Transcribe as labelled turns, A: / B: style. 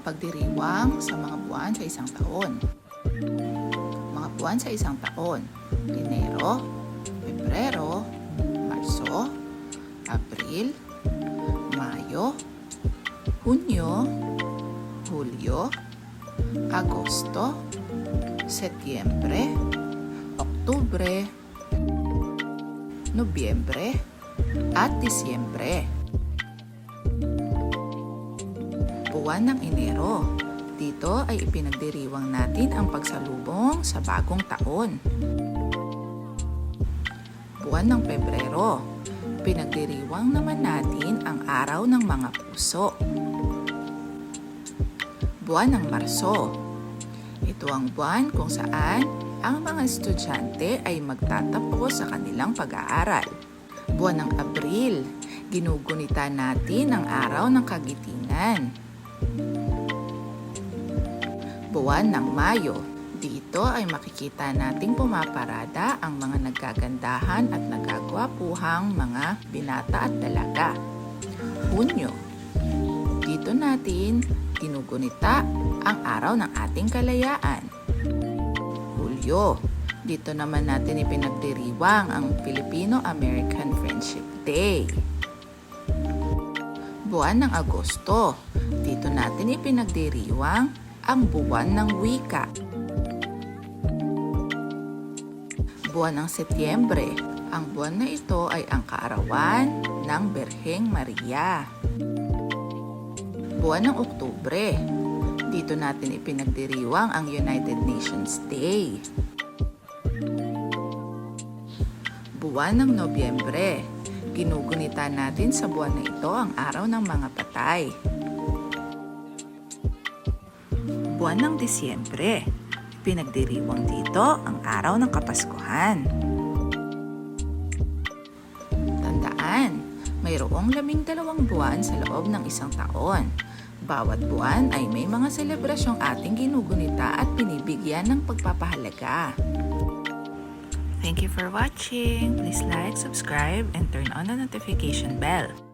A: mga pagdiriwang sa mga buwan sa isang taon. Mga buwan sa isang taon. Enero, Pebrero, Marso, Abril, Mayo, Hunyo, Hulyo, Agosto, Setyembre, Oktubre, Nobyembre, at Disyembre. Buwan ng Enero. Dito ay ipinagdiriwang natin ang pagsalubong sa bagong taon. Buwan ng Pebrero. Pinagdiriwang naman natin ang araw ng mga puso. Buwan ng Marso. Ito ang buwan kung saan ang mga estudyante ay magtatapos sa kanilang pag-aaral. Buwan ng Abril. Ginugunita natin ang araw ng kagitingan. Buwan ng Mayo. Dito ay makikita nating pumaparada ang mga nagagandahan at nagagwapuhang mga binata at dalaga. Hunyo. Dito natin ginugunita ang araw ng ating kalayaan. Hulyo. Dito naman natin ipinagdiriwang ang Filipino-American Friendship Day. Buwan ng Agosto. Dito natin ipinagdiriwang ang buwan ng wika. Buwan ng Setyembre. Ang buwan na ito ay ang kaarawan ng Berheng Maria. Buwan ng Oktubre. Dito natin ipinagdiriwang ang United Nations Day. Buwan ng Nobyembre. Ginugunita natin sa buwan na ito ang araw ng mga patay. Buwan ng Disyembre. Pinagdiriwang dito ang araw ng Kapaskuhan. Tandaan, mayroong labing dalawang buwan sa loob ng isang taon. Bawat buwan ay may mga selebrasyong ating ginugunita at binibigyan ng pagpapahalaga. Thank you for watching. Please like, subscribe, and turn on the notification bell.